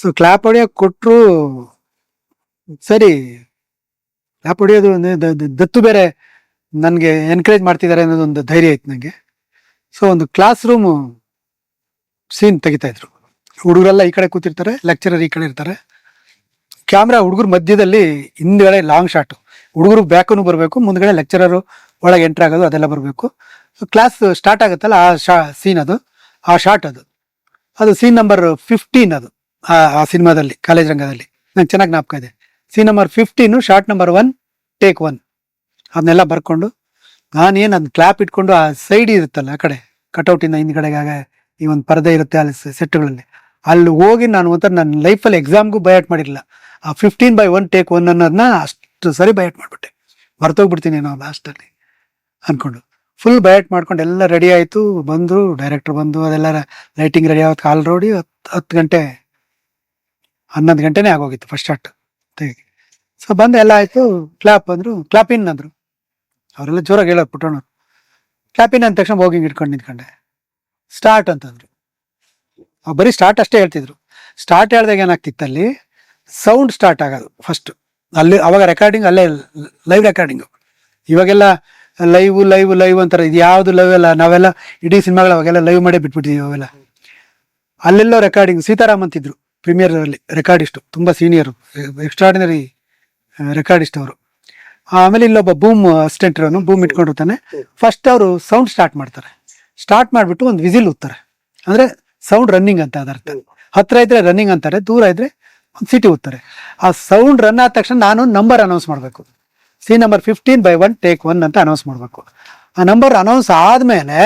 So clap ಹೊಡಿಯೋಕೆ ಕೊಟ್ಟರು ಸರಿ clap ಹೊಡಿಯೋದು ದತ್ತು ಬೇರೆ ನನಗೆ ಎನ್ಕರೇಜ್ ಮಾಡ್ತಿದ್ದಾರೆ ಅನ್ನೋದು ಒಂದು ಧೈರ್ಯ ಇತ್ತು ನನಗೆ ಸೊ ಒಂದು ಕ್ಲಾಸ್ ರೂಮು ಸೀನ್ ತೆಗಿತಾ ಇದ್ರು. ಹುಡುಗರೆಲ್ಲ ಈ ಕಡೆ ಕೂತಿರ್ತಾರೆ ಲೆಕ್ಚರರ್ ಈ ಕಡೆ ಇರ್ತಾರೆ. ಕ್ಯಾಮ್ರಾ ಹುಡುಗರು ಮಧ್ಯದಲ್ಲಿ ಹಿಂದ್ಗಡೆ ಲಾಂಗ್ ಶಾಟ್ ಹುಡುಗರು ಬ್ಯಾಕೂ ಬರಬೇಕು, ಮುಂದ್ಗಡೆ ಲೆಕ್ಚರರು ಒಳಗೆ ಎಂಟ್ರ್ ಆಗೋದು, ಅದೆಲ್ಲ ಬರಬೇಕು. ಕ್ಲಾಸ್ ಸ್ಟಾರ್ಟ್ ಆಗುತ್ತಲ್ಲ ಆ ಶಾ ಸೀನ್ ಅದು. ಆ ಶಾಟ್ ಅದು. ಅದು ಸೀನ್ ನಂಬರ್ ಫಿಫ್ಟೀನ್ ಅದು. ಆ ಸಿನಿಮಾದಲ್ಲಿ, ಕಾಲೇಜ್ ರಂಗದಲ್ಲಿ. ನಂಗೆ ಚೆನ್ನಾಗಿ ಜ್ಞಾಪಕ ಇದೆ. Scene number fifteen shot number one take one ಅದನ್ನೆಲ್ಲ ಬರ್ಕೊಂಡು, ನಾನೇನು ಅದನ್ನ ಕ್ಲಾಪ್ ಇಟ್ಕೊಂಡು ಆ ಸೈಡ್ ಇರುತ್ತಲ್ಲ ಆ ಕಡೆ ಕಟೌಟಿಂದ ಹಿಂದ್ಗಡೆಗೆ ಆಗ ಈ ಒಂದು ಪರದೆ ಇರುತ್ತೆ ಅಲ್ಲಿ ಸೆಟ್ಗಳಲ್ಲಿ ಅಲ್ಲಿ ಹೋಗಿ ನಾನು ಒಂಥರ ನನ್ನ ಲೈಫಲ್ಲಿ ಎಕ್ಸಾಮ್ಗೂ ಬಯಾಟ್ ಮಾಡಿರಲಿಲ್ಲ. ಆ fifteen by one take one ಅನ್ನೋದನ್ನ ಅಷ್ಟು ಸರಿ ಬಯಟ್ ಮಾಡಿಬಿಟ್ಟೆ. ಮರ್ತೋಗ್ಬಿಡ್ತೀನಿ ನಾವು ಲಾಸ್ಟಲ್ಲಿ ಅಂದ್ಕೊಂಡು ಫುಲ್ ಬಯಟ್ ಮಾಡ್ಕೊಂಡು ಎಲ್ಲ ರೆಡಿ ಆಯಿತು. ಬಂದರು ಡೈರೆಕ್ಟರ್ ಬಂದು ಅದೆಲ್ಲ ಲೈಟಿಂಗ್ ರೆಡಿ ಆಗೋದು ಕಾಲ್ ರೋಡಿ ಹತ್ತು ಹತ್ತು ಗಂಟೆ ಹನ್ನೊಂದು ಗಂಟೆನೇ ಆಗೋಗಿತ್ತು ಫಸ್ಟ್ ಶಾಟ್ ಸೊ ಬಂದು ಎಲ್ಲ ಆಯಿತು ಕ್ಲಾಪ್ ಅಂದರು ಕ್ಲಾಪ್ ಇನ್ ಅಂದರು. ಅವರೆಲ್ಲ ಜೋರಾಗಿ ಹೇಳೋರು ಪುಟ್ಟಣ್ಣವ್ರು. ಕ್ಲಾಪ್ ಇನ್ ಅಂದ ತಕ್ಷಣ ಹಿಂಗ್ ಇಟ್ಕೊಂಡು ನಿಂತ್ಕೊಂಡೆ. ಸ್ಟಾರ್ಟ್ ಅಂತಂದ್ರು. ಅವ್ರು ಬರೀ ಸ್ಟಾರ್ಟ್ ಅಷ್ಟೇ ಹೇಳ್ತಿದ್ರು. ಸ್ಟಾರ್ಟ್ ಹೇಳ್ದಾಗ ಏನಾಗ್ತಿತ್ತು ಅಲ್ಲಿ? ಸೌಂಡ್ ಸ್ಟಾರ್ಟ್ ಆಗೋದು ಫಸ್ಟ್ ಅಲ್ಲಿ ಅವಾಗ ರೆಕಾರ್ಡಿಂಗ್ ಅಲ್ಲೇ ಲೈವ್ ರೆಕಾರ್ಡಿಂಗು ಇವಾಗೆಲ್ಲ ಲೈವ್ ಲೈವ್ ಲೈವ್ ಅಂತಾರೆ. ಇದು ಯಾವುದು ಲೈವ್ ಅಲ್ಲ? ನಾವೆಲ್ಲ ಇಡೀ ಸಿನಿಮಾಗಳು ಅವಾಗೆಲ್ಲ ಲೈವ್ ಮಾಡೇ ಬಿಟ್ಬಿಟ್ಟಿದ್ದೀವಿ ಅವೆಲ್ಲ. ಅಲ್ಲೆಲ್ಲೋ ರೆಕಾರ್ಡಿಂಗ್ ಸೀತಾರಾಮ್ ಅಂತಿದ್ರು. ಪ್ರೀಮಿಯರ್ ಅಲ್ಲಿ ರೆಕಾರ್ಡಿಸ್ಟು ತುಂಬ ಸೀನಿಯರು ಎಕ್ಸ್ಟ್ರಾಡಿನರಿ ರೆಕಾರ್ಡಿಸ್ಟ್ ಅವರು. ಆಮೇಲೆ ಇಲ್ಲೊಬ್ಬ ಬೂಮ್ ಅಸಿಸ್ಟೆಂಟ್ ಇರೋನು ಬೂಮ್ ಇಟ್ಕೊಂಡಿರ್ತಾನೆ. ಫಸ್ಟ್ ಅವರು ಸೌಂಡ್ ಸ್ಟಾರ್ಟ್ ಮಾಡ್ತಾರೆ. ಸ್ಟಾರ್ಟ್ ಮಾಡಿಬಿಟ್ಟು ಒಂದು ವಿಸಿಲ್ ಉತ್ತಾರೆ ಅಂದರೆ ಸೌಂಡ್ ರನ್ನಿಂಗ್ ಅಂತ ಅದರ್ಥ ಹತ್ತಿರ ಇದ್ರೆ ರನ್ನಿಂಗ್ ಅಂತಾರೆ, ದೂರ ಇದ್ರೆ ಒಂದು ಸಿಟಿ ಉತ್ತಾರೆ ಆ ಸೌಂಡ್ ರನ್ ಆದ ತಕ್ಷಣ ನಾನು ನಂಬರ್ ಅನೌನ್ಸ್ ಮಾಡಬೇಕು. C number fifteen by one take one ಅಂತ ಅನೌನ್ಸ್ ಮಾಡಬೇಕು. ಆ ನಂಬರ್ ಅನೌನ್ಸ್ ಆದಮೇಲೆ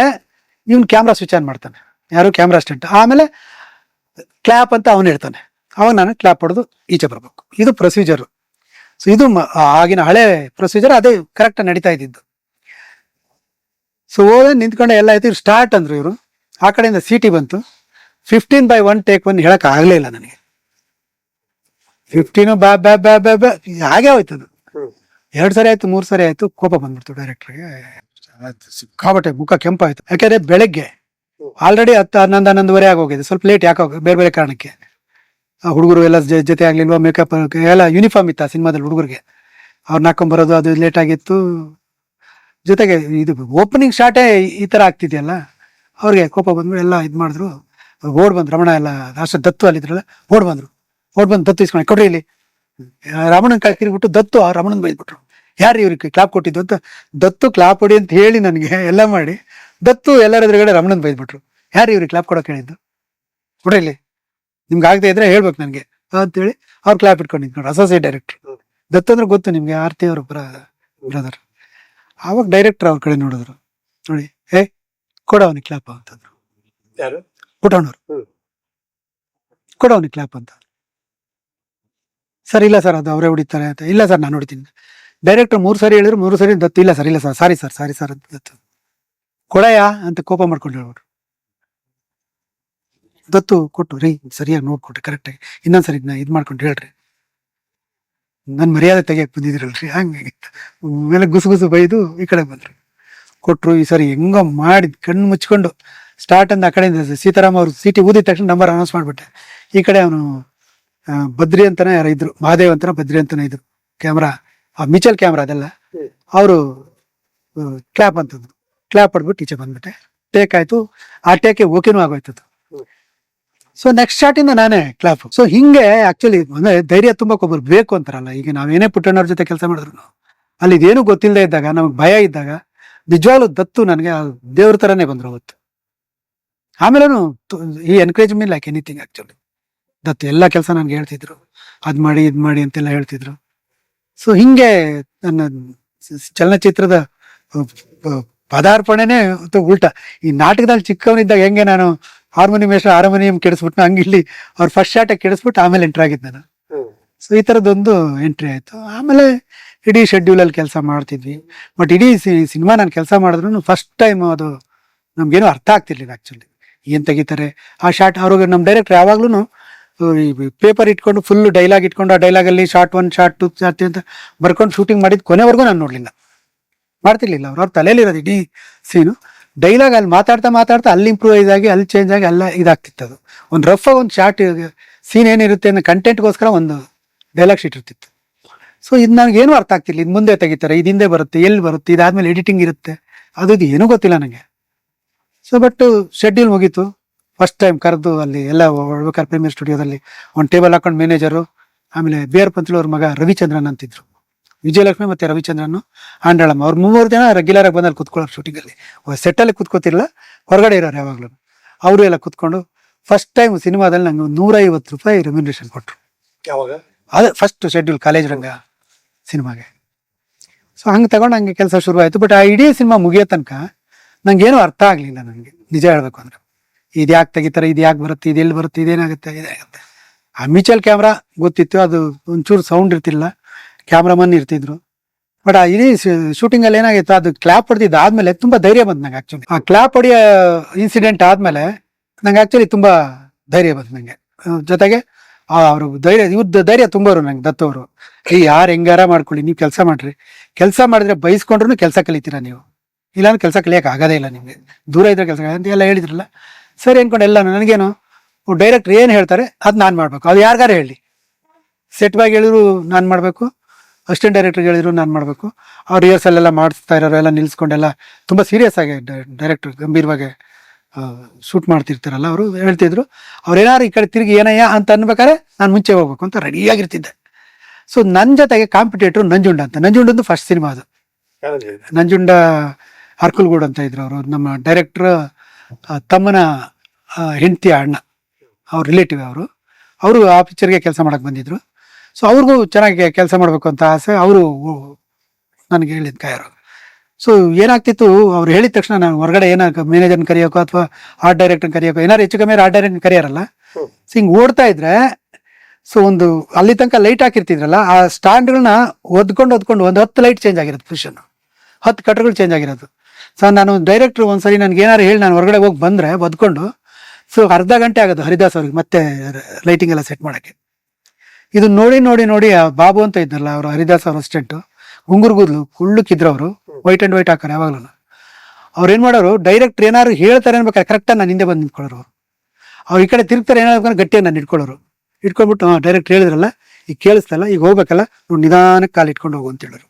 ಇವ್ನು ಕ್ಯಾಮ್ರಾ ಸ್ವಿಚ್ ಆನ್ ಮಾಡ್ತಾನೆ. ಯಾರು? ಕ್ಯಾಮ್ರಾ ಸ್ಟೆಂಟ್ ಆಮೇಲೆ ಕ್ಲಾಪ್ ಅಂತ ಅವನು ಹೇಳ್ತಾನೆ. ಅವಾಗ ನಾನು ಕ್ಲಾಪ್ ಹೊಡೆದು ಈಚೆ ಬರಬೇಕು. ಇದು ಪ್ರೊಸೀಜರು ಸೊ ಇದು ಆಗಿನ ಹಳೆ ಪ್ರೊಸೀಜರ್ ಅದೇ ಕರೆಕ್ಟ್ ನಡೀತಾ ಇದ್ದಿದ್ದು. ಸೊ ಹೋದ ನಿಂತ್ಕೊಂಡೆ ಎಲ್ಲ ಆಯ್ತು. ಇವ್ರು ಸ್ಟಾರ್ಟ್ ಅಂದ್ರು ಇವರು. ಆ ಕಡೆಯಿಂದ ಸಿಟಿ ಬಂತು. Fifteen by one take one ಹೇಳಕ್ ಆಗ್ಲೇ ಇಲ್ಲ ನನಗೆ. ಫಿಫ್ಟೀನು ಬ್ಯಾ ಬ್ಯಾ ಬ್ಯಾ ಬ್ಯಾ ಬ್ಯಾ ಹಾಗೆ ಹೋಯ್ತು ಅದು. ಎರಡು ಸರಿ ಆಯ್ತು ಮೂರು ಸರಿ ಆಯ್ತು. ಕೋಪ ಬಂದ್ಬಿಡ್ತು ಡೈರೆಕ್ಟ್ರಿಗೆ ಸಿಕ್ಕಾಬಟ್ಟೆ ಮುಖ ಕೆಂಪಾಯ್ತು. ಯಾಕಂದ್ರೆ ಬೆಳಗ್ಗೆ ಆಲ್ರೆಡಿ ಹತ್ತು, ಹನ್ನೊಂದು, ಹನ್ನೊಂದುವರೆ ಆಗೋಗಿದೆ. ಸ್ವಲ್ಪ ಲೇಟ್ ಯಾಕೋ ಬೇರೆ ಬೇರೆ ಕಾರಣಕ್ಕೆ. ಹುಡುಗರು ಎಲ್ಲ ಜೊತೆ ಆಗ್ಲಿಲ್ವಾ? ಮೇಕಪ್ ಎಲ್ಲ ಯೂನಿಫಾರ್ಮ್ ಇತ್ತು ಆ ಸಿನಿಮಾದಲ್ಲಿ ಹುಡುಗರಿಗೆ. ಅವ್ರನ್ನ ಹಾಕೊಂಬರೋದು ಅದು ಲೇಟ್ ಆಗಿತ್ತು. ಜೊತೆಗೆ ಇದು ಓಪನಿಂಗ್ ಶಾಟೇ ಈ ಥರ ಆಗ್ತಿದೆಯಲ್ಲ? ಅವ್ರಿಗೆ ಕೋಪ ಬಂದ್ಬಿಟ್ಟು ಎಲ್ಲ ಇದು ಮಾಡಿದ್ರು. ಓಡ್ ಬಂದ್ರು. ರಮಣ ಎಲ್ಲ ಅಷ್ಟು ದತ್ತು ಅಲ್ಲಿದ್ರಲ್ಲ, ಓಡ್ ಬಂದ್ರು. ಓಡ್ ಬಂದು ದತ್ತು ಇಸ್ಕೊಂಡು, ಕೊಡ್ರಿ ಇಲ್ಲಿ. ರಮಣನ್ ಕೈ ದತ್ತು, ಆ ರಮಣನ್ ಬೈದ್ಬಿಟ್ರು. ಯಾರು ಇವ್ರಿಗೆ ಕ್ಲಾಪ್ ಕೊಟ್ಟಿದ್ದು ಅಂತ? ದತ್ತು ಕ್ಲಾಪ್ ಹೊಡಿ ಅಂತ ಹೇಳಿ ನನಗೆ ಎಲ್ಲ ಮಾಡಿ ದತ್ತು ಎಲ್ಲರ ಎದುರುಗಡೆ ರಮಣನ್ ಬೈದ್ಬಿಟ್ರು. ಯಾರು ಇವ್ರಿಗೆ ಕ್ಲಾಪ್ ಕೊಡೋಕೆ ಹೇಳಿದ್ದು? ಇಲ್ಲಿ. ನಿಮ್ಗೆ ಆಗದೆ ಇದ್ರೆ ಹೇಳ್ಬೇಕು ನನಗೆ. ಅಂತೇಳಿ ಅವ್ರು ಕ್ಲಾಪ್ ಇಟ್ಕೊಂಡು ನೋಡಿ ಅಸೋಸಿಯೇಟ್ ಡೈರೆಕ್ಟರ್ ದತ್ತು ಅಂದ್ರೆ ಗೊತ್ತು ನಿಮಗೆ ಆರ್ತಿ ಅವರು ಬ್ರದರ್ ಆವಾಗ ಡೈರೆಕ್ಟರ್ ಅವ್ರ ಕಡೆ ನೋಡಿದ್ರು. ನೋಡಿ ಏ ಕೊಡ ಅವನಿಗೆ ಕ್ಲಾಪ್ ಅಂತಂದ್ರು. ಯಾರು? ಪುಟಣ್ಣವ್ರು. ಕೊಡ ಅವನಿಗೆ ಕ್ಲಾಪ್ ಅಂತ. ಸರ್ ಇಲ್ಲ ಸರ್ ಅದು ಅವರೇ ಹೊಡಿತಾರೆ ಅಂತ. ಇಲ್ಲ ಸರ್ ನಾನು ಹೊಡಿತೀನಿ. ಡೈರೆಕ್ಟರ್ ಮೂರು ಸಾರಿ ಹೇಳಿದ್ರು, ಮೂರು ಸಾರಿ ದತ್ತು. ಇಲ್ಲ ಸರ್ ಇಲ್ಲ sir sorry sir sorry sir, Dattu. ಕೊಡಯ ಅಂತ ಕೋಪ ಮಾಡ್ಕೊಂಡು ಹೇಳ್ಬಿಟ್ರು ದತ್ತು ಕೊಟ್ಟು, ರೀ, ಸರಿಯಾಗಿ ನೋಡ್ಕೊಟ್ರಿ ಕರೆಕ್ಟಾಗಿ ಇನ್ನೊಂದ್ಸರಿ ಇದು ಮಾಡ್ಕೊಂಡು ಹೇಳ್ರಿ. ನನ್ನ ಮರ್ಯಾದೆ ತೆಗಿಯಕ್ಕೆ ಬಂದಿದ್ರಲ್ರಿ ಹಂಗೆ. ಮೇಲೆ ಗುಸು ಗುಸು ಬೈದು ಈ ಕಡೆ ಬಂದ್ರಿ. ಕೊಟ್ಟರು ಈ ಸರಿ ಹೆಂಗೋ ಮಾಡಿ ಕಣ್ಣು ಮುಚ್ಕೊಂಡು. ಸ್ಟಾರ್ಟ್ ಅಂದ ಆ ಕಡೆಯಿಂದ ಸೀತಾರಾಮ್ ಅವರು ಸೀಟಿ ಊದಿದ ತಕ್ಷಣ ನಂಬರ್ ಅನೌನ್ಸ್ ಮಾಡ್ಬಿಟ್ಟೆ. ಈ ಕಡೆ ಅವನು ಬದ್ರಿ ಅಂತಾನೆ ಯಾರು ಇದ್ರು, ಮಹಾದೇವ್ ಅಂತಾನೆ ಬದ್ರಿ ಅಂತಾನೆ ಇದ್ರು. ಕ್ಯಾಮ್ರಾ ಆ ಮಿಚಲ್ ಕ್ಯಾಮ್ರಾ ಅದೆಲ್ಲ. ಅವರು ಕ್ಲಾಪ್ ಅಂತದ್ದು. ಕ್ಲಾಪ್ ಹೊಡ್ಬಿಟ್ಟು ಟೀಚರ್ ಬಂದ್ಬಿಟ್ಟೆ. ಟೇಕ್ ಆಯ್ತು. ಆ ಟೇಕೆ ಓಕೆನೂ ಆಗೋಯ್ತದ್ದು. ಸೊ ನೆಕ್ಸ್ಟ್ ಶಾಟ್ ಇಂದ ನಾನೇ ಕ್ಲಾಪ್ ಸೊ ಹಿಂಗೆ ಆಕ್ಚುಲಿ ಅಂದ್ರೆ ಧೈರ್ಯ ತುಂಬಾ ಒಬ್ಬರು ಬೇಕು ಅಂತಾರಲ್ಲ. ಈಗ ನಾವೇನೇ ಪುಟ್ಟಣ್ಣವ್ರ ಜೊತೆ ಕೆಲಸ ಮಾಡಿದ್ರು ಅಲ್ಲಿ ಇದೇನು ಗೊತ್ತಿಲ್ಲದೆ ಇದ್ದಾಗ ನಮಗೆ ಭಯ ಇದ್ದಾಗ ನಿಜವಾಗ್ಲೂ ದತ್ತು ನನಗೆ ದೇವ್ರ ತರನೇ ಬಂದ್ರು ಅವತ್ತು. ಆಮೇಲೇನು ಈ encourage mean like anything actually Dattu ಎಲ್ಲ ಕೆಲಸ ನನ್ಗೆ ಹೇಳ್ತಿದ್ರು. ಅದ್ ಮಾಡಿ ಇದ್ ಮಾಡಿ ಅಂತೆಲ್ಲ ಹೇಳ್ತಿದ್ರು. ಸೊ ಹಿಂಗೆ ನನ್ನ ಚಲನಚಿತ್ರದ ಪದಾರ್ಪಣೆನೇ ಉಲ್ಟಾ. ಈ ನಾಟಕದಲ್ಲಿ ಚಿಕ್ಕವನಿದ್ದಾಗ ಹೆಂಗೆ ನಾನು ಹಾರ್ಮೋನಿಯಂ ಎಷ್ಟು ಹಾರ್ಮೋನಿಯಂ ಕೆಡಿಸ್ಬಿಟ್ಟು ಹಂಗೆ ಇಲ್ಲಿ ಅವ್ರ ಫಸ್ಟ್ ಶಾಟೆ ಕೆಡಿಸ್ಬಿಟ್ಟು ಆಮೇಲೆ ಎಂಟ್ರಿ ಆಗಿದ್ದು ನಾನು. ಸೊ ಈ ಥರದ್ದೊಂದು ಎಂಟ್ರಿ ಆಯಿತು. ಆಮೇಲೆ ಇಡೀ ಶೆಡ್ಯೂಲಲ್ಲಿ ಕೆಲಸ ಮಾಡ್ತಿದ್ವಿ. ಬಟ್ ಇಡೀ ಸಿನಿಮಾ ನಾನು ಕೆಲಸ ಮಾಡಿದ್ರು ಫಸ್ಟ್ ಟೈಮ್ ಅದು ನಮಗೇನು ಅರ್ಥ ಆಗ್ತಿರ್ಲಿಲ್ಲ ಆ್ಯಕ್ಚುಲಿ ಏನು ತೆಗಿತಾರೆ? ಆ ಶಾರ್ಟ್ ಅವ್ರಿಗೆ ನಮ್ಮ ಡೈರೆಕ್ಟರ್ ಯಾವಾಗ್ಲೂ ಪೇಪರ್ ಇಟ್ಕೊಂಡು ಫುಲ್ ಡೈಲಾಗ್ ಇಟ್ಕೊಂಡು ಆ ಡೈಲಾಗಲ್ಲಿ shot one shot two shot ಅಂತ ಬರ್ಕೊಂಡು ಶೂಟಿಂಗ್ ಮಾಡಿದ ಕೊನೆವರೆಗೂ ನಾನು ನೋಡಲಿಲ್ಲ. ಮಾಡ್ತಿರ್ಲಿಲ್ಲ ಅವ್ರು. ಅವ್ರ ತಲೆಯಲ್ಲಿರೋದು ಇಡೀ ಸೀನು ಡೈಲಾಗ್ ಅಲ್ಲಿ ಮಾತಾಡ್ತಾ ಮಾತಾಡ್ತಾ ಅಲ್ಲಿ ಇಂಪ್ರೂವೈಸ್ ಆಗಿ, ಅಲ್ಲಿ ಚೇಂಜ್ ಆಗಿ, ಅಲ್ಲ ಇದಾಗ್ತಿತ್ತು ಅದು. ಒಂದು ರಫ್ ಒಂದು ಶಾರ್ಟ್ ಸೀನ್ ಏನಿರುತ್ತೆ ಅನ್ನೋ ಕಂಟೆಂಟ್ಗೋಸ್ಕರ ಒಂದು ಡೈಲಾಗ್ ಶೀಟ್ ಇರ್ತಿತ್ತು. ಸೊ ಇದು ನನಗೇನು ಅರ್ಥ ಆಗ್ತಿಲ್ಲ ಇದು ಮುಂದೆ ತೆಗಿತಾರೆ, ಇದು ಹಿಂದೆ ಬರುತ್ತೆ, ಎಲ್ಲಿ ಬರುತ್ತೆ, ಇದಾದ್ಮೇಲೆ ಎಡಿಟಿಂಗ್ ಇರುತ್ತೆ. ಅದು ಇದು ಏನೂ ಗೊತ್ತಿಲ್ಲ ನನಗೆ ಸೊ ಬಟ್ ಶೆಡ್ಯೂಲ್ ಮುಗೀತು. ಫಸ್ಟ್ ಟೈಮ್ ಕರೆದು ಅಲ್ಲಿ ಎಲ್ಲ ಹೊಡ್ಬೇಕಾದ್ರೆ ಪ್ರೀಮಿಯರ್ ಸ್ಟುಡಿಯೋದಲ್ಲಿ ಒಂದು ಟೇಬಲ್ ಹಾಕೊಂಡು ಮ್ಯಾನೇಜರು ಆಮೇಲೆ ಬಿ ಆರ್ ಪಂತ್ಲವ್ರ ಮಗ ರವಿಚಂದ್ರನ್ ಅಂತಿದ್ರು. ವಿಜಯಲಕ್ಷ್ಮಿ ಮತ್ತೆ ರವಿಚಂದ್ರನ್ ಆಂಡಳಮ್ಮ. ಅವ್ರು ಮೂವರು ಜನ ರೆಗ್ಯುಲರ್ ಆಗಿ ಬಂದಲ್ಲಿ ಕುತ್ಕೊಳ್ಳೋರು ಶೂಟಿಂಗಲ್ಲಿ ಸೆಟ್ಟಲ್ಲಿ ಕುತ್ಕೋತಿರಲ್ಲ ಹೊರಗಡೆ ಇರೋರು ಯಾವಾಗಲೂ. ಅವರು ಎಲ್ಲ ಕುತ್ಕೊಂಡು ಫಸ್ಟ್ ಟೈಮ್ ಸಿನಿಮಾದಲ್ಲಿ ನಂಗೆ ನೂರೈವತ್ತು ರೂಪಾಯಿ ರೆಮ್ಯುನರೇಷನ್ ಕೊಟ್ಟರು ಯಾವಾಗ? ಅದೇ ಫಸ್ಟ್ ಶೆಡ್ಯೂಲ್ ಕಾಲೇಜ್ ರಂಗ ಸಿನಿಮಾಗೆ. ಸೊ ಹಂಗೆ ತಗೊಂಡು ಹಂಗೆ ಕೆಲಸ ಶುರುವಾಯಿತು. ಬಟ್ ಆ ಇಡೀ ಸಿನಿಮಾ ಮುಗಿಯೋ ತನಕ ನಂಗೇನು ಅರ್ಥ ಆಗಲಿಲ್ಲ ನನಗೆ ನಿಜ ಹೇಳಬೇಕು ಅಂದ್ರೆ. ಇದು ಯಾಕೆ ತೆಗಿತಾರೆ ಇದು ಯಾಕೆ ಬರುತ್ತೆ ಇದೆಲ್ಲಿ ಬರುತ್ತೆ ಇದೇನಾಗುತ್ತೆ ಇದಾಗುತ್ತೆ. ಆ ಮ್ಯೂಚುವಲ್ ಕ್ಯಾಮ್ರಾ ಗೊತ್ತಿತ್ತು, ಅದು ಒಂಚೂರು ಸೌಂಡ್ ಇರ್ತಿಲ್ಲ, ಕ್ಯಾಮ್ರಾಮನ್ ಇರ್ತಿದ್ರು. ಬಟ್ ಆ ಇಡೀ ಶೂಟಿಂಗಲ್ಲಿ ಏನಾಗಿತ್ತು, ಅದು ಕ್ಲಾಪ್ ಹೊಡೆದಿದ್ದು ಆದ್ಮೇಲೆ ತುಂಬಾ ಧೈರ್ಯ ಬಂತು ನಂಗೆ ಆ್ಯಕ್ಚುಲಿ ಆ ಕ್ಲಾಪ್ ಹೊಡೆಯೋ ಇನ್ಸಿಡೆಂಟ್ ಆದ್ಮೇಲೆ ನಂಗೆ ಆ್ಯಕ್ಚುಲಿ ತುಂಬಾ ಧೈರ್ಯ ಬಂತು ನಂಗೆ. ಅಹ್ ಜೊತೆಗೆ ಅವರು ಧೈರ್ಯ ಇವ್ರದ್ದು ಧೈರ್ಯ ತುಂಬೋರು ನಂಗೆ, ದತ್ತವರು. ಈ ಯಾರು ಹೆಂಗಾರ ಮಾಡ್ಕೊಳ್ಳಿ, ನೀವು ಕೆಲಸ ಮಾಡ್ರಿ. ಕೆಲಸ ಮಾಡಿದ್ರೆ ಬಯಸ್ಕೊಂಡ್ರು ಕೆಲಸ ಕಲಿತೀರಾ ನೀವು? ಇಲ್ಲಾಂದ್ರೆ ಕೆಲಸ ಕಲಿಯಕ್ಕೆ ಆಗೋದೇ ಇಲ್ಲ ನಿಮಗೆ. ದೂರ ಇದ್ರೆ ಕೆಲಸ ಅಂತ ಎಲ್ಲ ಹೇಳಿದ್ರಲ್ಲ. ಸರಿ ಅನ್ಕೊಂಡು ಎಲ್ಲ ನನಗೇನು ಡೈರೆಕ್ಟ್ರ್ ಏನು ಹೇಳ್ತಾರೆ ಅದು ನಾನು ಮಾಡಬೇಕು. ಅದು ಯಾರಿಗಾರು ಹೇಳಿ. ಸೆಟ್ ಬಾಗಿ ಹೇಳಿದ್ರು ನಾನು ಮಾಡಬೇಕು. ಅಸಿಸ್ಟೆಂಟ್ ಡೈರೆಕ್ಟರ್ಗೆ ಹೇಳಿದ್ರು ನಾನು ಮಾಡಬೇಕು. ಅವ್ರು ರಿಹರ್ಸಲ್ ಎಲ್ಲ ಮಾಡಿಸ್ತಾ ಇರೋರು ಎಲ್ಲ ನಿಲ್ಸ್ಕೊಂಡೆಲ್ಲ ತುಂಬ ಸೀರಿಯಸ್ ಆಗಿ ಡೈರೆಕ್ಟರ್ ಗಂಭೀರವಾಗಿ ಶೂಟ್ ಮಾಡ್ತಿರ್ತಾರಲ್ಲ ಅವರು ಹೇಳ್ತಿದ್ರು. ಅವ್ರು ಏನಾರು ಈ ಕಡೆ ತಿರುಗಿ ಏನಯ್ಯ ಅಂತ ಅನ್ಬೇಕಾದ್ರೆ ನಾನು ಮುಂಚೆ ಹೋಗ್ಬೇಕು ಅಂತ ರೆಡಿಯಾಗಿರ್ತಿದ್ದೆ ಸೊ ನನ್ನ ಜೊತೆಗೆ ಕಾಂಪಿಟೇಟ್ರು ನಂಜುಂಡ ಅಂತ. ನಂಜುಂಡಂದು ಫಸ್ಟ್ ಸಿನಿಮಾ ಅದು? ನಂಜುಂಡ ಅರ್ಕುಲ್ಗೂಡ್ ಅಂತ ಇದ್ರು ಅವರು ನಮ್ಮ ಡೈರೆಕ್ಟರ್ ತಮ್ಮನ ಹೆಂಡತಿ ಅಣ್ಣ, ಅವ್ರ ರಿಲೇಟಿವ್ ಅವರು ಅವರು ಆ ಪಿಕ್ಚರ್ಗೆ ಕೆಲಸ ಮಾಡೋಕ್ಕೆ ಬಂದಿದ್ರು. ಸೊ ಅವ್ರಿಗೂ ಚೆನ್ನಾಗಿ ಕೆಲಸ ಮಾಡಬೇಕು ಅಂತ ಆಸೆ, ಅವರು ನನಗೆ ಹೇಳಿದ ಕಾಯರು. ಸೊ ಏನಾಗ್ತಿತ್ತು, ಅವ್ರು ಹೇಳಿದ ತಕ್ಷಣ ನಾನು ಹೊರಗಡೆ ಏನಾಗ ಮ್ಯಾನೇಜರ್ನ ಕರೆಯೋಕೋ ಅಥವಾ ಆರ್ಟ್ ಡೈರೆಕ್ಟರ್ ಕರೆಯೋಕೋ ಏನಾರು ಹೆಚ್ಚು ಕಮ್ಮಿ ಆರ್ಟ್ ಡೈರೆಕ್ಟರ್ ಕರೆಯಾರಲ್ಲ. ಸೊ ಹಿಂಗೆ ಓಡ್ತಾ ಇದ್ರೆ ಸೊ ಒಂದು, ಅಲ್ಲಿ ತನಕ ಲೈಟ್ ಹಾಕಿರ್ತಿದ್ರಲ್ಲ, ಆ ಸ್ಟ್ಯಾಂಡ್ಗಳನ್ನ ಒದ್ಕೊಂಡು ಒದ್ಕೊಂಡು ಒಂದು ಹತ್ತು ಲೈಟ್ ಚೇಂಜ್ ಆಗಿರೋದು ಪೊಸಿಷನ್ ಹತ್ತು ಕಟ್ಟರ್ಗಳು ಚೇಂಜ್ ಆಗಿರೋದು. ಸೊ ನಾನು ಡೈರೆಕ್ಟ್ರು ಒಂದ್ಸರಿ ನನ್ಗೆ ಏನಾರು ಹೇಳಿ ನಾನು ಹೊರಗಡೆ ಹೋಗಿ ಬಂದ್ರೆ ಬದ್ಕೊಂಡು ಸೊ ಅರ್ಧ ಗಂಟೆ ಆಗೋದು ಹರಿದಾಸ್ ಅವ್ರಿಗೆ ಮತ್ತೆ ಲೈಟಿಂಗ್ ಎಲ್ಲ ಸೆಟ್ ಮಾಡೋಕ್ಕೆ. ಇದು ನೋಡಿ ನೋಡಿ ನೋಡಿ ಬಾಬು ಅಂತ ಇದ್ದಲ್ಲ ಅವರು, ಹರಿದಾಸ್ ಅವ್ರ ಅಸಿಸ್ಟೆಂಟು, ಗುಂಗುರು ಕುಳ್ಳುಕ್ಕಿದ್ರು ಅವರು ವೈಟ್ ಅಂಡ್ ವೈಟ್ ಹಾಕೋರು ಯಾವಾಗಲೂ ಅವ್ರು ಏನು ಮಾಡೋರು ಡೈರೆಕ್ಟ್ರ್ ಏನಾದ್ರು ಹೇಳ್ತಾರೆ ಅನ್ಬೇಕಾದ್ರೆ ಕರೆಕ್ಟಾಗಿ ನಾನು ಹಿಂದೆ ಬಂದು ನಿಂತ್ಕೊಳ್ಳೋರು ಅವ್ರು. ಅವ್ರು ಈ ಕಡೆ ತಿರುಗ್ತಾರೆ ಏನಾದ್ರು ಗಟ್ಟಿಯಾಗಿ ನಾನು ಇಟ್ಕೊಳ್ಳೋರು ಇಟ್ಕೊಂಡ್ಬಿಟ್ಟು ಡೈರೆಕ್ಟ್ ಹೇಳಿದ್ರಲ್ಲ, ಈಗ ಕೇಳಿಸ್ತಲ್ಲ ಈಗ ಹೋಗ್ಬೇಕಲ್ಲ, ನೋಡಿ ನಿಧಾನಕ್ಕೆ ಕಾಲು ಇಟ್ಕೊಂಡು ಹೋಗು ಅಂತ ಹೇಳೋರು.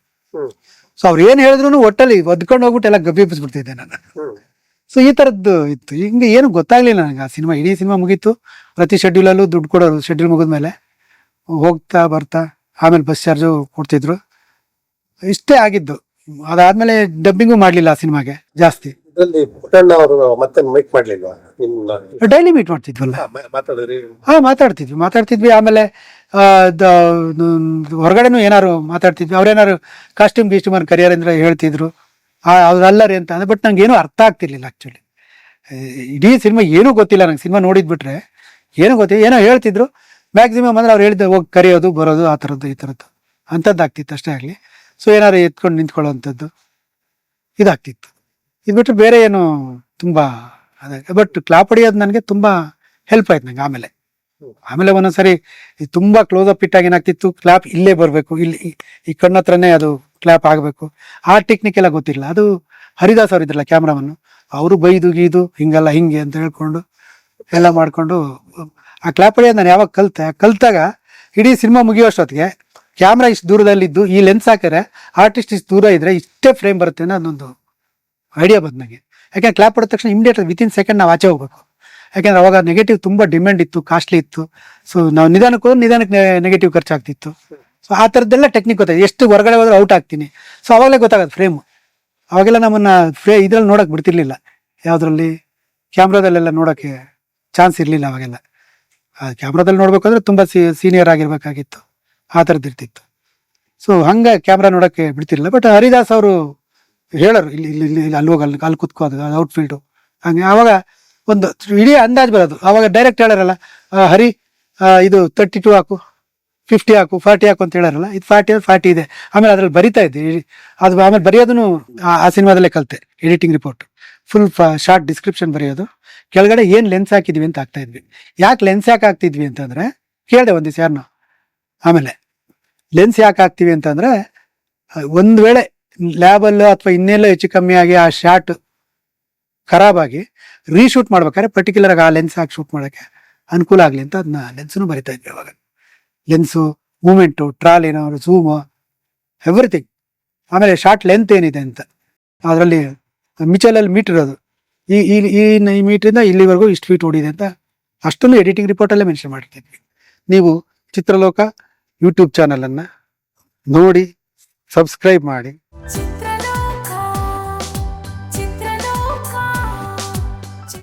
ಸೊ ಅವ್ರು ಏನು ಹೇಳಿದ್ರು ಒಟ್ಟಲ್ಲಿ ಒದ್ಕೊಂಡು ಹೋಗ್ಬಿಟ್ಟು ಎಲ್ಲ ಗಬ್ಬಿಪ್ಪಿಸ್ಬಿಡ್ತಿದ್ದೆ ನಾನು. ಸೊ ಈ ಥರದ್ದು ಇತ್ತು. ಹಿಂಗೆ ಏನು ಗೊತ್ತಾಗ್ಲಿಲ್ಲ ನನಗೆ. ಆ ಸಿನಿಮಾ ಇಡೀ ಸಿನಿಮಾ ಮುಗೀತು. ಪ್ರತಿ ಶೆಡ್ಯೂಲಲ್ಲೂ ದುಡ್ಡು ಕೊಡೋರು ಶೆಡ್ಯೂಲ್ ಮುಗಿದ್ಮೇಲೆ ಹೋಗ್ತಾ ಬರ್ತಾ ಆಮೇಲೆ ಬಸ್ ಚಾರ್ಜು ಕೊಡ್ತಿದ್ರು. ಇಷ್ಟೇ ಆಗಿದ್ದು. ಅದಾದ್ಮೇಲೆ ಡಬ್ಬಿಂಗು ಮಾಡಲಿಲ್ಲ ಆ ಸಿನಿಮಾಗೆ ಜಾಸ್ತಿ. ಇದ್ರಲ್ಲಿ ಪುಟ್ಟಣ್ಣ ಅವರು ಮತ್ತೆ ಮೀಟ್ ಮಾಡ್ಲಿಲ್ವಾ? ನಿಮ್ಮ ಡೈಲಿ ಮೀಟ್ ಮಾಡ್ತಿದ್ವಲ್ಲ? ಮಾ- ಮಾತಾಡಿದ್ರಿ. ಹಾ ಮಾತಾಡ್ತಿದ್ವಿ ಮಾತಾಡ್ತಿದ್ವಿ. ಆಮೇಲೆ ಆ, ದ- ನ- ಹೊರಗಡೆನೂ ಏನಾರು ಮಾತಾಡ್ತಿದ್ವಿ. ಅವ್ರೇನಾರು ಕಾಸ್ಟ್ಯೂಮ್ ಗೀಸ್ಟ್ಯೂಮ್ ಅಂತ ಕರಿಯರ್ ಅಂದ್ರೆ ಹೇಳ್ತಿದ್ರು. ಆ ಅವ್ರಲ್ಲರಿ ಅಂತ ಅಂದ್ರೆ ಬಟ್ ನಂಗೆ ಏನೂ ಅರ್ಥ ಆಗ್ತಿರ್ಲಿಲ್ಲ ಆಕ್ಚುಲಿ ಇಡೀ ಸಿನಿಮಾ ಏನೂ ಗೊತ್ತಿಲ್ಲ. ನಂಗೆ ಸಿನಿಮಾ ನೋಡಿದ್ಬಿಟ್ರೆ ಏನೂ ಗೊತ್ತಿಲ್ಲ ಏನೋ ಹೇಳ್ತಿದ್ರು. ಮ್ಯಾಕ್ಸಿಮಮ್ ಅಂದ್ರೆ ಅವ್ರು ಹೇಳಿದ್ದು ಹೋಗಿ ಕರೆಯೋದು ಬರೋದು ಆ ಥರದ್ದು ಈ ಥರದ್ದು. ಅಂಥದ್ದು ಆಗ್ತಿತ್ತು ಅಷ್ಟೇ ಆಗಲಿ. ಸೊ ಏನಾರು ಎತ್ಕೊಂಡು ನಿಂತ್ಕೊಳ್ಳೋ ಅಂಥದ್ದು ಇದಾಗ್ತಿತ್ತು. ಇದು ಬಿಟ್ಟರೆ ಬೇರೆ ಏನು ತುಂಬ ಬಟ್ ಕ್ಲಾಪ್ ಹೊಡಿಯೋದು ನನಗೆ ತುಂಬ ಹೆಲ್ಪ್ ಆಯ್ತು ನಂಗೆ ಆಮೇಲೆ. ಆಮೇಲೆ ಒಂದೊಂದ್ಸರಿ ತುಂಬಾ ಕ್ಲೋಸ್ ಅಪ್ ಇಟ್ಟಾಗ ಏನಾಗ್ತಿತ್ತು ಕ್ಲಾಪ್ ಇಲ್ಲೇ ಬರಬೇಕು ಇಲ್ಲಿ ಈ- ಕಣ್ಣತ್ರನೇ ಅದು ಕ್ಲಾಪ್ ಆಗಬೇಕು. ಆ ಟೆಕ್ನಿಕ್ ಎಲ್ಲ ಗೊತ್ತಿಲ್ಲ ಅದು ಹರಿದಾಸ್ ಅವ್ರು ಇದ್ರಲ್ಲ ಕ್ಯಾಮ್ರಾಮನ್ನು ಅವರು ಬೈದು, ಗೀದು, ಹಿಂಗಲ್ಲ ಹಿಂಗೆ ಅಂತ ಹೇಳ್ಕೊಂಡು ಎಲ್ಲ ಮಾಡಿಕೊಂಡು, ಆ ಕ್ಲಾಪ್ ಹೊಡಿಯೋದು ನಾನು ಯಾವಾಗ ಕಲಿತೆ, ಕಲಿತಾಗ ಇಡೀ ಸಿನಿಮಾ ಮುಗಿಯೋಷ್ಟೊತ್ತಿಗೆ ಕ್ಯಾಮ್ರಾ ಇಷ್ಟು ದೂರದಲ್ಲಿದ್ದು, ಈ ಲೆನ್ಸ್ ಹಾಕಿದ್ರೆ ಆರ್ಟಿಸ್ಟ್ ಇಷ್ಟು ದೂರ ಇದ್ರೆ ಇಷ್ಟೇ ಫ್ರೇಮ್ ಬರುತ್ತೆ ಅನ್ನೋ ಅದೊಂದು ಐಡಿಯಾ ಬಂತು ನನಗೆ ಯಾಕೆಂದ್ರೆ ಕ್ಲಾಪ್ ಹೊಡೆದ ತಕ್ಷಣ ಇಮಿಡಿಯೇಟ್ ವಿತಿನ್ ಸೆಕೆಂಡ್ ನಾವು ಆಚೆ ಹೋಗ್ಬೇಕು. ಯಾಕೆಂದ್ರೆ ಅವಾಗ ನೆಗೆಟಿವ್ ತುಂಬಾ ಡಿಮ್ಯಾಂಡ್ ಇತ್ತು ಕಾಸ್ಟ್ಲಿ ಇತ್ತು. ಸೊ ನಾವು ನಿಧಾನಕ್ಕೆ ಹೋದ್ರೆ ನಿಧಾನಕ್ಕೆ ನೆಗೆಟಿವ್ ಖರ್ಚಾಗ್ತಿತ್ತು. ಸೊ ಆ ಥರದ್ದೆಲ್ಲ ಟೆಕ್ನಿಕ್ ಗೊತ್ತಾಯ್ತು. ಎಷ್ಟು ಹೊರಗಡೆ ಹೋದ್ರೆ ಔಟ್ ಆಗ್ತೀನಿ. ಸೊ ಅವಾಗಲೇ ಗೊತ್ತಾಗುತ್ತೆ ಫ್ರೇಮು ಅವಾಗೆಲ್ಲ ನಮ್ಮನ್ನು ಫ್ರೇ ಇದ್ರಲ್ಲಿ ನೋಡಕ್ ಬಿಡ್ತಿರ್ಲಿಲ್ಲ. ಯಾವ್ದ್ರಲ್ಲಿ? ಕ್ಯಾಮ್ರಾದಲ್ಲೆಲ್ಲ ನೋಡೋಕ್ಕೆ ಚಾನ್ಸ್ ಇರಲಿಲ್ಲ ಅವಾಗೆಲ್ಲ. ಕ್ಯಾಮ್ರಾದಲ್ಲಿ ನೋಡ್ಬೇಕಂದ್ರೆ ತುಂಬಾ ಸೀನಿಯರ್ ಆಗಿರ್ಬೇಕಾಗಿತ್ತು. ಆ ಥರದ್ದು ಇರ್ತಿತ್ತು ಸೊ ಹಂಗೆ ಕ್ಯಾಮ್ರಾ ನೋಡೋಕ್ಕೆ ಬಿಡ್ತಿರ್ಲಿಲ್ಲ. ಬಟ್ ಹರಿದಾಸ್ ಅವರು ಹೇಳೋರು, ಇಲ್ಲಿ ಇಲ್ಲಿ ಇಲ್ಲಿ ಇಲ್ಲಿ ಅಲ್ಲಿ ಹೋಗಿ ಅಲ್ಲಿ ಕುತ್ಕೋ, ಅದು ಔಟ್ಫೀಲ್ಡು ಹಂಗೆ ಆವಾಗ ಒಂದು ಇಡೀ ಅಂದಾಜು ಬರೋದು. ಆವಾಗ ಡೈರೆಕ್ಟ್ ಹೇಳಾರಲ್ಲ ಹರಿ ಇದು ತರ್ಟಿ ಟು ಹಾಕು ಫಿಫ್ಟಿ ಹಾಕು ಫಾರ್ಟಿ ಹಾಕು ಅಂತ ಹೇಳಾರಲ್ಲ, ಇದು ಫಾರ್ಟಿ ಫಾರ್ಟಿ ಇದೆ. ಆಮೇಲೆ ಅದ್ರಲ್ಲಿ ಬರಿತಾ ಇದ್ದೆ ಅದು ಆಮೇಲೆ ಬರೆಯೋದನ್ನು ಆ- ಸಿನಿಮಾದಲ್ಲೇ ಕಲಿತೆ editing report full shot description ಬರೆಯೋದು. ಕೆಳಗಡೆ ಏನು ಲೆನ್ಸ್ ಹಾಕಿದ್ವಿ ಅಂತ ಆಗ್ತಾ ಇದ್ವಿ. ಯಾಕೆ ಲೆನ್ಸ್ ಯಾಕೆ ಹಾಕ್ತಿದ್ವಿ ಅಂತಂದ್ರೆ, ಕೇಳಿದೆ ಒಂದು ದಿವಸ ಯಾರನ್ನ ಆಮೇಲೆ ಲೆನ್ಸ್ ಯಾಕೆ ಹಾಕ್ತಿವಿ ಅಂತಂದ್ರೆ ಒಂದ್ ವೇಳೆ ಲ್ಯಾಬಲ್ಲೋ ಅಥವಾ ಇನ್ನೆಲ್ಲೋ ಹೆಚ್ಚು ಕಮ್ಮಿ ಆಗಿ ಆ ಶಾರ್ಟ್ ಖರಾಬ್ ಆಗಿ ರೀಶೂಟ್ ಮಾಡ್ಬೇಕಾದ್ರೆ ಪರ್ಟಿಕ್ಯುಲರ್ ಆಗಿ ಆ ಲೆನ್ಸ್ ಹಾಕಿ ಶೂಟ್ ಮಾಡೋಕ್ಕೆ ಅನುಕೂಲ ಆಗಲಿ ಅಂತ ಅದನ್ನ ಲೆನ್ಸ್ನು ಬರಿತಾ ಇದ್ವಿ ಅವಾಗ. ಲೆನ್ಸು ಮೂಮೆಂಟು ಟ್ರಾಲಿನ ಝೂಮು ಎವ್ರಿಥಿಂಗ್ ಆಮೇಲೆ ಶಾರ್ಟ್ ಲೆಂತ್ ಏನಿದೆ ಅಂತ. ಅದರಲ್ಲಿ ಮಿಚಲಲ್ಲಿ ಮೀಟರ್ ಅದು. ಈ ಈ ಈ ಮೀಟ್ರಿಂದ ಇಲ್ಲಿವರೆಗೂ ಇಷ್ಟು ಫೀಟ್ ಓಡಿದೆ ಅಂತ ಅಷ್ಟನ್ನು ಎಡಿಟಿಂಗ್ ರಿಪೋರ್ಟಲ್ಲೇ ಮೆನ್ಷನ್ ಮಾಡ್ತಿದ್ವಿ. ನೀವು ಚಿತ್ರಲೋಕ ಯೂಟ್ಯೂಬ್ ಚಾನಲನ್ನು ನೋಡಿ ಸಬ್ಸ್ಕ್ರೈಬ್ ಮಾಡಿ.